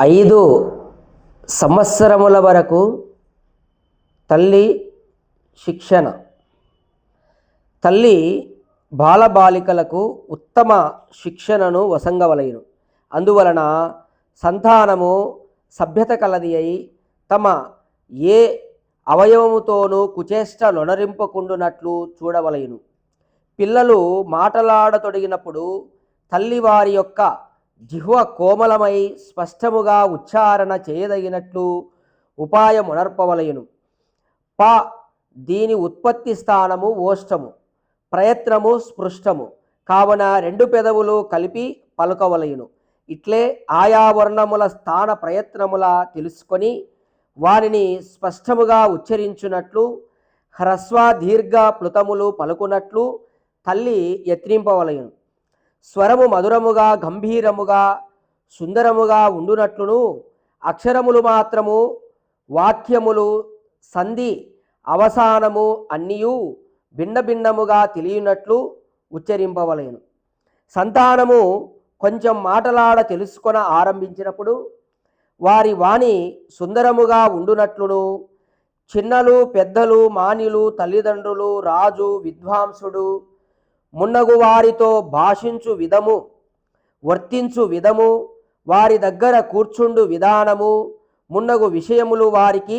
ఐదు సంవత్సరముల వరకు తల్లి శిక్షణ. తల్లి బాలబాలికలకు ఉత్తమ శిక్షణను వసంగవలయను. అందువలన సంతానము సభ్యత కలది అయి తమ ఏ అవయవముతోనూ కుచేష్ట లొనరింపకుండునట్లు చూడవలయను. పిల్లలు మాటలాడతొడిగినప్పుడు తల్లి వారి యొక్క జిహ్వ కోమలమై స్పష్టముగా ఉచ్చారణ చేయదగినట్లు ఉపాయమునర్పవలయును. ప దీని ఉత్పత్తి స్థానము ఓష్టము ప్రయత్నము స్పృష్టము కావున రెండు పెదవులు కలిపి పలుకవలయును. ఇట్లే ఆయా వర్ణముల స్థాన ప్రయత్నముల తెలుసుకొని వారిని స్పష్టముగా ఉచ్చరించునట్లు హ్రస్వ దీర్ఘ ప్లుతములు పలుకున్నట్లు తల్లి యత్నింపవలయును. స్వరము మధురముగా గంభీరముగా సుందరముగా ఉండునట్లును అక్షరములు మాత్రము వాక్యములు సంధి అవసానము అన్నియు భిన్న భిన్నముగా తెలియనట్లు ఉచ్చరింపవలేను. సంతానము కొంచెం మాటలాడ తెలుసుకొన ఆరంభించినప్పుడు వారి వాణి సుందరముగా ఉండునట్లును చిన్నలు పెద్దలు మానిలు తల్లిదండ్రులు రాజు విద్వాంసుడు మున్నగు వారితో భాషించు విధము వర్తించు విధము వారి దగ్గర కూర్చుండు విధానము మున్నగు విషయములు వారికి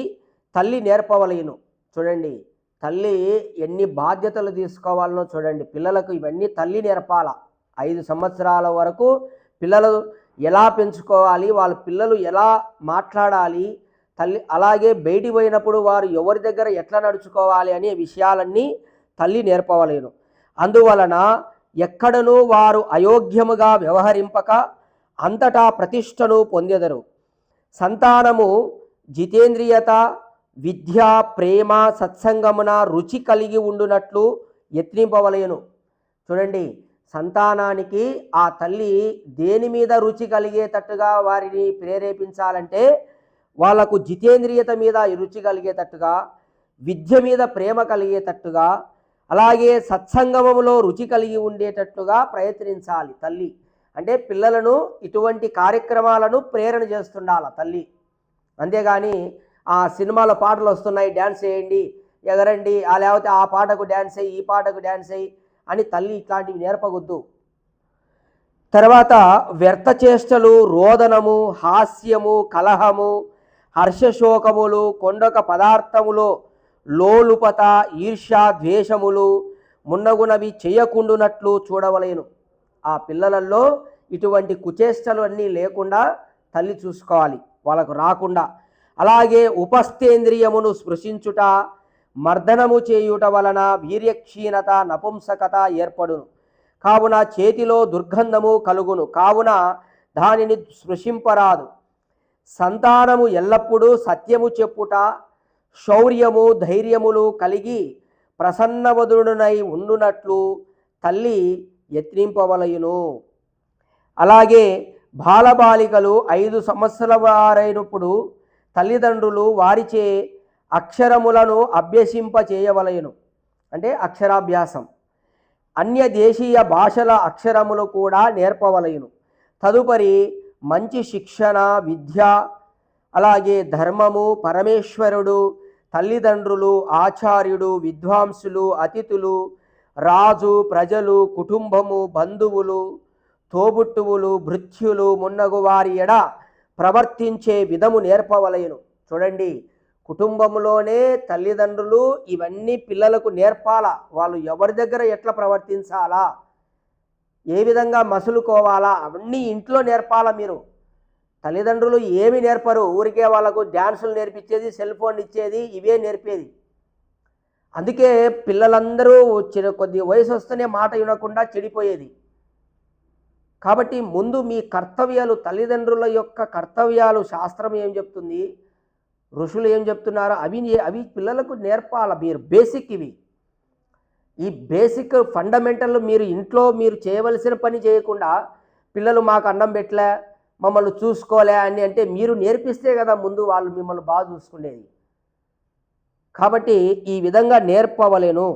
తల్లి నేర్పవలేను. చూడండి తల్లి ఎన్ని బాధ్యతలు తీసుకోవాలనో చూడండి. పిల్లలకు ఇవన్నీ తల్లి నేర్పాల. ఐదు సంవత్సరాల వరకు పిల్లలు ఎలా పెంచుకోవాలి వాళ్ళ పిల్లలు ఎలా మాట్లాడాలి తల్లి అలాగే బయటికి పోయినప్పుడు వారు ఎవరి దగ్గర ఎట్లా నడుచుకోవాలి అనే విషయాలన్నీ తల్లి నేర్పవలేను. అందువలన ఎక్కడనూ వారు అయోగ్యముగా వ్యవహరింపక అంతటా ప్రతిష్టను పొందెదరు. సంతానము జితేంద్రియత విద్య ప్రేమ సత్సంగమున రుచి కలిగి ఉండునట్లు యత్నింపవలయను చూడండి సంతానానికి ఆ తల్లి దేని మీద రుచి కలిగేటట్టుగా వారిని ప్రేరేపించాలంటే వాళ్ళకు జితేంద్రియత మీద రుచి కలిగేటట్టుగా విద్య మీద ప్రేమ కలిగేటట్టుగా అలాగే సత్సంగమములో రుచి కలిగి ఉండేటట్టుగా ప్రయత్నించాలి తల్లి. అంటే పిల్లలను ఇటువంటి కార్యక్రమాలను ప్రేరణ చేస్తుండాల తల్లి. అంతేగాని ఆ సినిమాలో పాటలు వస్తున్నాయి డ్యాన్స్ చేయండి ఎగరండి ఆ లేకపోతే ఆ పాటకు డ్యాన్స్ అయ్యి ఈ పాటకు డ్యాన్స్ అయ్యి అని తల్లి ఇట్లాంటివి నేర్పగొద్దు. తర్వాత వ్యర్థ చేష్టలు రోదనము హాస్యము కలహము హర్షశోకములు కొండొక పదార్థములో లోలుపత ఈర్ష్య ద్వేషములు మున్నగునవి చేయకుండునట్లు చూడవలేను. ఆ పిల్లలలో ఇటువంటి కుచేష్టలు అన్నీ లేకుండా తల్లి చూసుకోవాలి వాళ్ళకు రాకుండా. అలాగే ఉపస్థేంద్రియమును స్పృశించుట మర్దనము చేయుట వలన వీర్యక్షీణత నపుంసకత ఏర్పడును. కావున చేతిలో దుర్గంధము కలుగును. కావున దానిని స్పృశింపరాదు. సంతానము ఎల్లప్పుడూ సత్యము చెప్పుట శౌర్యము ధైర్యములు కలిగి ప్రసన్నవదుడునై ఉండునట్లు తల్లి యత్నింపవలయును. అలాగే బాలబాలికలు ఐదు సంవత్సరాల వారైనప్పుడు తల్లిదండ్రులు వారిచే అక్షరములను అభ్యసింప చేయవలయను అంటే అక్షరాభ్యాసం. అన్య దేశీయ భాషల అక్షరములు కూడా నేర్పవలయును. తదుపరి మంచి శిక్షణ విద్య అలాగే ధర్మము పరమేశ్వరుడు తల్లిదండ్రులు ఆచార్యుడు విద్వాంసులు అతిథులు రాజు ప్రజలు కుటుంబము బంధువులు తోబుట్టువులు భృత్యులు మున్నగు వారి ఎడ ప్రవర్తించే విధము నేర్పవలయను. చూడండి కుటుంబంలోనే తల్లిదండ్రులు ఇవన్నీ పిల్లలకు నేర్పాలా? వాళ్ళు ఎవరి దగ్గర ఎట్లా ప్రవర్తించాలా? ఏ విధంగా మసులుకోవాలా? అవన్నీ ఇంట్లో నేర్పాలా మీరు? తల్లిదండ్రులు ఏమి నేర్పరు. ఊరికే వాళ్ళకు డ్యాన్సులు నేర్పించేది సెల్ ఫోన్ ఇచ్చేది ఇవే నేర్పేది. అందుకే పిల్లలందరూ చిన్న కొద్ది వయసు వస్తేనే మాట వినకుండా చెడిపోయేది. కాబట్టి ముందు మీ కర్తవ్యాలు తల్లిదండ్రుల యొక్క కర్తవ్యాలు శాస్త్రం ఏం చెప్తుంది? ఋషులు ఏం చెప్తున్నారో? అవి అవి పిల్లలకు నేర్పాల. మీరు బేసిక్ ఇవి. ఈ బేసిక్ ఫండమెంటల్ మీరు ఇంట్లో మీరు చేయవలసిన పని చేయకుండా పిల్లలు మాకు అన్నం పెట్టలే మమ్మల్ని చూసుకోలే అని అంటే మీరు నేర్పిస్తే కదా ముందు వాళ్ళు మిమ్మల్ని బాగా చూసుకునేది. కాబట్టి ఈ విధంగా నేర్పవలేను.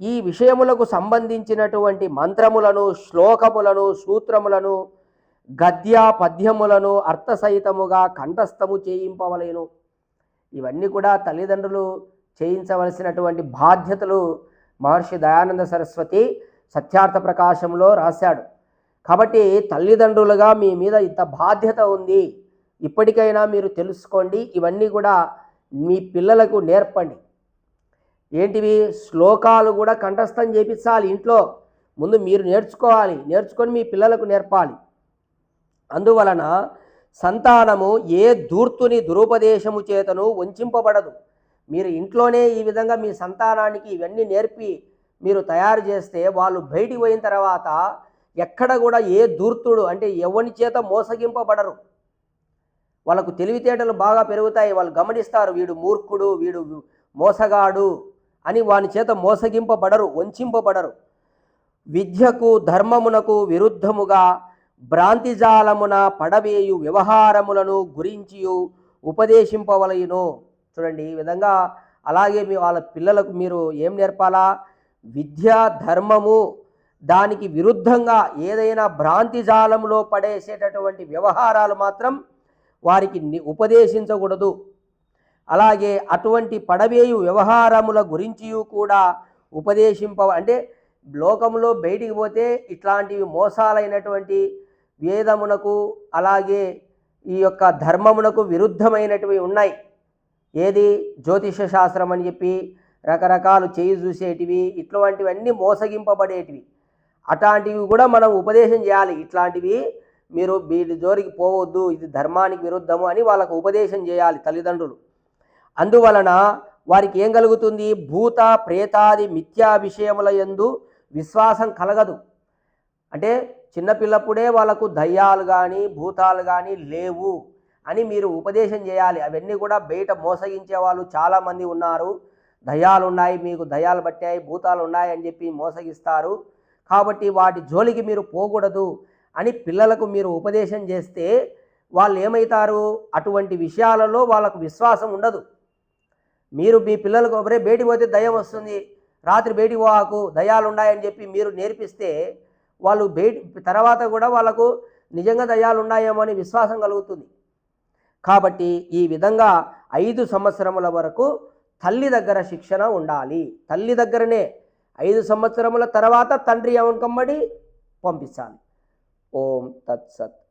ఈ విషయములకు సంబంధించినటువంటి మంత్రములను శ్లోకములను సూత్రములను గద్య పద్యములను అర్థసహితముగా కంఠస్థము చేయింపవలేను. ఇవన్నీ కూడా తల్లిదండ్రులు చేయించవలసినటువంటి బాధ్యతలు మహర్షి దయానంద సరస్వతి సత్యార్థ ప్రకాశంలో రాశాడు. కాబట్టి తల్లిదండ్రులుగా మీ మీద ఇంత బాధ్యత ఉంది. ఇప్పటికైనా మీరు తెలుసుకోండి. ఇవన్నీ కూడా మీ పిల్లలకు నేర్పండి. ఏంటివి? శ్లోకాలు కూడా కంఠస్థం చేపించాలి ఇంట్లో. ముందు మీరు నేర్చుకోవాలి. నేర్చుకొని మీ పిల్లలకు నేర్పాలి. అందువలన సంతానము ఏ దూర్తుని దురుపదేశము చేతను వంచింపబడదు. మీరు ఇంట్లోనే ఈ విధంగా మీ సంతానానికి ఇవన్నీ నేర్పి మీరు తయారు చేస్తే వాళ్ళు బయటికి పోయిన తర్వాత ఎక్కడ కూడా ఏ దూర్తుడు అంటే ఎవరి చేత మోసగింపబడరు. వాళ్ళకు తెలివితేటలు బాగా పెరుగుతాయి వాళ్ళు గమనిస్తారు వీడు మూర్ఖుడు వీడు మోసగాడు అని వాని చేత మోసగింపబడరు వంచింపబడరు. విద్యకు ధర్మమునకు విరుద్ధముగా భ్రాంతిజాలమున పడవేయు వ్యవహారములను గురించియు ఉపదేశింపవలయును. చూడండి ఈ విధంగా అలాగే మీ వాళ్ళ పిల్లలకు మీరు ఏం నేర్పాలా? విద్య ధర్మము దానికి విరుద్ధంగా ఏదైనా భ్రాంతి జాలంలో పడేసేటటువంటి వ్యవహారాలు మాత్రం వారికి ని- ఉపదేశించకూడదు. అలాగే అటువంటి పడవేయు వ్యవహారముల గురించి కూడా ఉపదేశింప అంటే లోకంలో బయటికి పోతే ఇట్లాంటివి మోసాలైనటువంటి వేదమునకు అలాగే ఈ యొక్క ధర్మమునకు విరుద్ధమైనటివి ఉన్నాయి. ఏది? జ్యోతిష శాస్త్రం అని చెప్పి రకరకాలు చేయి చూసేటివి ఇట్లాంటివన్నీ మోసగింపబడేటివి. అట్లాంటివి కూడా మనం ఉపదేశం చేయాలి. ఇట్లాంటివి మీరు వీటి జోరికి పోవద్దు ఇది ధర్మానికి విరుద్ధము అని వాళ్ళకు ఉపదేశం చేయాలి తల్లిదండ్రులు. అందువలన వారికి ఏం కలుగుతుంది? భూత ప్రేతాది మిథ్యా విషయముల ఎందు విశ్వాసం కలగదు. అంటే చిన్నపిల్లప్పుడే వాళ్ళకు దయ్యాలు కానీ భూతాలు కానీ లేవు అని మీరు ఉపదేశం చేయాలి. అవన్నీ కూడా బయట మోసగించే వాళ్ళు చాలామంది ఉన్నారు. దయ్యాలు ఉన్నాయి మీకు దయ్యాలు పట్టాయి భూతాలు ఉన్నాయి అని చెప్పి మోసగిస్తారు. కాబట్టి వాటి జోలికి మీరు పోకూడదు అని పిల్లలకు మీరు ఉపదేశం చేస్తే వాళ్ళు ఏమవుతారు అటువంటి విషయాలలో వాళ్ళకు విశ్వాసం ఉండదు. మీరు మీ పిల్లలకు ఒకరే బయటికి పోతే దయ్యం వస్తుంది. రాత్రి బయటికి పోవాకు దయాలు ఉన్నాయని చెప్పి మీరు నేర్పిస్తే వాళ్ళు బయట తర్వాత కూడా వాళ్ళకు నిజంగా దయాలు ఉన్నాయేమో అని విశ్వాసం కలుగుతుంది. కాబట్టి ఈ విధంగా ఐదు సంవత్సరముల వరకు తల్లి దగ్గర శిక్షణ ఉండాలి. తల్లి దగ్గరనే ఐదు సంవత్సరముల తర్వాత తండ్రి ఎవరికమ్మడి? పంపించాలి. ఓం తత్సత్.